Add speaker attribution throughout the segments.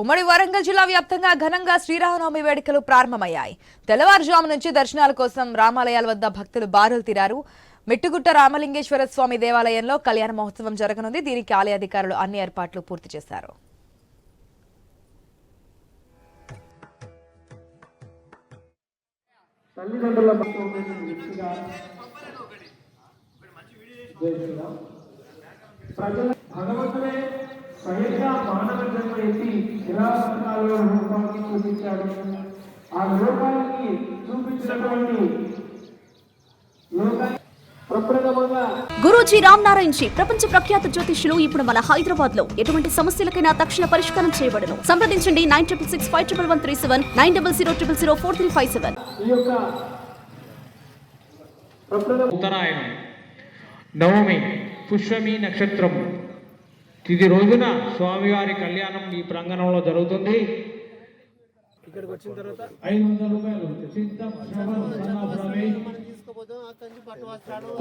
Speaker 1: ఉమ్మడి వరంగల్ జిల్లా వ్యాప్తంగా ఘనంగా శ్రీరామనవమి వేడుకలు ప్రారంభమయ్యాయి. తెల్లవారుజాము నుంచి దర్శనాల కోసం రామాలయాల వద్ద భక్తులు బారులు తీరారు. మిట్టుగుట్ట రామలింగేశ్వర స్వామి దేవాలయంలో కళ్యాణ మహోత్సవం జరగనుంది. దీనికి ఆలయ అధికారులు అన్ని ఏర్పాట్లు పూర్తి చేశారు.
Speaker 2: తల్లిదండ్రుల ప్రజల భగవంతుడే స్వయంగా మానవ జన్మ ఎత్తి ఎలా బతకాలో రూపాన్ని చూపించాడు? ఆ లోకానికి చూపించినటువంటి లోకాన్ని
Speaker 3: గురూజీ రామ్ నారాయణ్ జీ ప్రపంచ ప్రఖ్యాత జ్యోతిష్యులు ఇప్పుడు మన హైదరాబాద్లో ఎటువంటి సమస్యలకైనా తక్షణ పరిష్కారం చేయబడను. సంప్రదించండి nine triple six five triple one three seven nine double zero triple zero four three five seven.
Speaker 2: ఈ యొక్క ప్రప్రథమ
Speaker 4: ఉత్తరాయణం. నవమి పుష్యమి నక్షత్రం తిది రోజున స్వామివారి కళ్యాణం ఈ ప్రాంగణంలో జరుగుతుంది.
Speaker 2: ఇక్కడికి వచ్చిన తర్వాత
Speaker 4: ఐదు వందల రూపాయలు సిద్ధం శ్రవణ్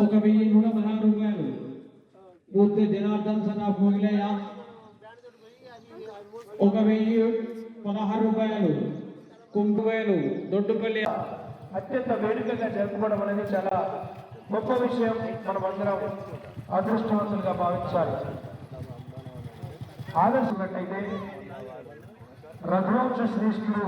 Speaker 4: ఒక వెయ్యి నూట పదహారు రూపాయలు. పూర్తి జనార్దన్ సన్ ఆఫ్ మొగిలయ్య ఒక వెయ్యి పదహారు రూపాయలు. కుంకువేలు దొడ్డుపల్లి.
Speaker 2: అత్యంత వేడుకగా జరుపుకోవడం అనేది చాలా గొప్ప విషయం మనం అందరం అదృష్టవంతులుగా భావించాలి. ఆదర్శినట్టయితే రఘువంశ శ్రేష్ఠుడు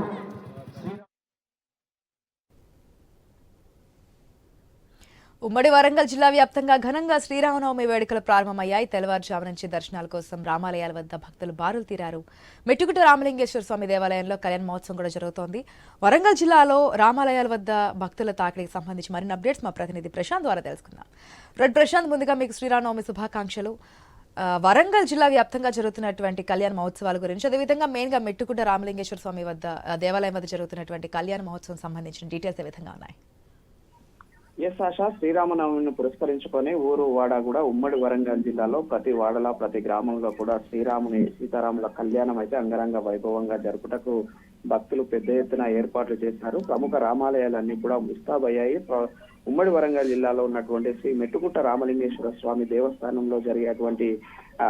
Speaker 1: ఉమ్మడి వరంగల్ జిల్లా వ్యాప్తంగా ఘనంగా శ్రీరామనవమి వేడుకలు ప్రారంభమయ్యాయి. తెల్లవారుజాము నుంచి దర్శనాల కోసం రామాలయాల వద్ద భక్తులు బారులు తీరారు. మెట్టుకుట రామలింగేశ్వర స్వామి దేవాలయంలో కళ్యాణ మహోత్సవం కూడా జరుగుతోంది. వరంగల్ జిల్లాలో రామాలయాల వద్ద భక్తుల తాకిడికి సంబంధించి మరిన్ని అప్డేట్స్ మా ప్రతినిధి ప్రశాంత్ ద్వారా తెలుసుకుందాం. రెడ్ ప్రశాంత్ ముందుగా మీకు శ్రీరామనవమి శుభాకాంక్షలు. వరంగల్ జిల్లా వ్యాప్తంగా జరుగుతున్నటువంటి కళ్యాణ మహోత్సవాల గురించి అదేవిధంగా మెయిన్గా మెట్టుకుంట రామలింగేశ్వర స్వామి వద్ద దేవాలయం వద్ద జరుగుతున్నటువంటి కళ్యాణ మహోత్సవం సంబంధించిన డీటెయిల్స్ ఏ విధంగా ఉన్నాయి?
Speaker 5: ఎస్ ఆశ శ్రీరామనవమిని పురస్కరించుకొని ఊరు వాడ కూడా ఉమ్మడి వరంగల్ జిల్లాలో ప్రతి వాడలో ప్రతి గ్రామంలో కూడా శ్రీరాముని సీతారాముల కళ్యాణం అయితే అంగరంగ వైభవంగా జరుపుటకు భక్తులు పెద్ద ఎత్తున ఏర్పాట్లు చేశారు. ప్రముఖ రామాలయాలన్నీ కూడా ముస్తాబయ్యాయి ఉమ్మడి వరంగల్ జిల్లాలో ఉన్నటువంటి శ్రీ మెట్టుకుంట రామలింగేశ్వర స్వామి దేవస్థానంలో జరిగేటువంటి ఆ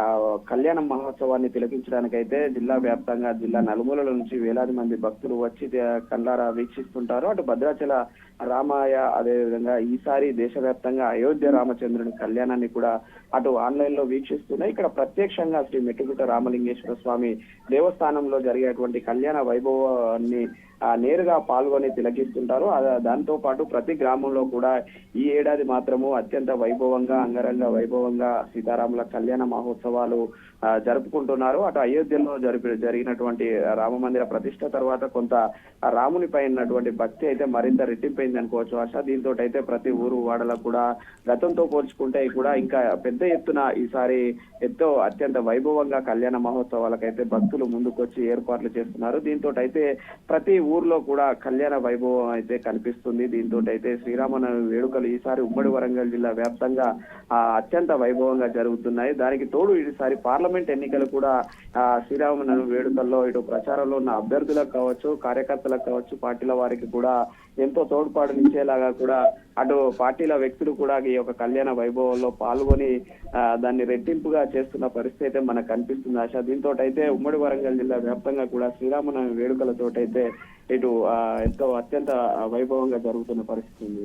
Speaker 5: కళ్యాణ మహోత్సవాన్ని తిలకించడానికైతే జిల్లా వ్యాప్తంగా జిల్లా నలుమూలల నుంచి వేలాది మంది భక్తులు వచ్చి కళ్ళారా వీక్షిస్తుంటారు. అటు భద్రాచల రామాయ అదేవిధంగా ఈసారి దేశవ్యాప్తంగా అయోధ్య రామచంద్రుని కళ్యాణాన్ని కూడా అటు ఆన్లైన్లో వీక్షిస్తున్నాయి. ఇక్కడ ప్రత్యక్షంగా శ్రీ మెట్టుగుట్ట రామలింగేశ్వర స్వామి దేవస్థానంలో జరిగేటువంటి కళ్యాణ వైభవాన్ని నేరుగా పాల్గొని తిలకిస్తుంటారు. దాంతో పాటు ప్రతి గ్రామంలో కూడా ఈ ఏడాది మాత్రము అత్యంత వైభవంగా అంగరంగ వైభవంగా సీతారాముల కళ్యాణ మహోత్సవాలు జరుపుకుంటున్నారు. అటు అయోధ్యలో జరిపి జరిగినటువంటి రామ మందిర ప్రతిష్ట తర్వాత కొంత రాముని రామునిపై ఉన్నటువంటి భక్తి అయితే మరింత రెట్టింపైంది అనుకోవచ్చు ఆశ. దీంతో అయితే ప్రతి ఊరు వాడలో కూడా గతంతో పోల్చుకుంటే కూడా ఇంకా పెద్ద ఎత్తున ఈసారి ఎంతో అత్యంత వైభవంగా కళ్యాణ మహోత్సవాలకైతే భక్తులు ముందుకొచ్చి ఏర్పాట్లు చేస్తున్నారు. దీంతో అయితే ప్రతి ఊర్లో కూడా కళ్యాణ వైభవం అయితే కనిపిస్తుంది. దీంతో అయితే శ్రీరామనవమి వేడుకలు ఈసారి ఉమ్మడి వరంగల్ జిల్లా వ్యాప్తంగా అత్యంత వైభవంగా జరుగుతున్నాయి. దానికి తోడు ఈసారి పార్లమెంట్ ఎన్నికలు కూడా శ్రీరామనవమి వేడుకల్లో ఇటు ప్రచారంలో ఉన్న అభ్యర్థులకు కావచ్చు కార్యకర్తలకు కావచ్చు పార్టీల వారికి కూడా ఎంతో తోడ్పాటునిచ్చేలాగా కూడా అటు పార్టీల వ్యక్తులు కూడా ఈ యొక్క కళ్యాణ వైభవంలో పాల్గొని దాన్ని రెట్టింపుగా చేస్తున్న పరిస్థితి అయితే మనకు కనిపిస్తుంది ఆశ. దీంతో అయితే ఉమ్మడి వరంగల్ జిల్లా వ్యాప్తంగా కూడా శ్రీరామనవమి వేడుకలతో అయితే ఇటు ఎంతో అత్యంత వైభవంగా జరుగుతున్న పరిస్థితి ఉంది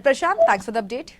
Speaker 1: ప్రశాంత్ థ్యాంక్స్ ఫర్ అప్డేట్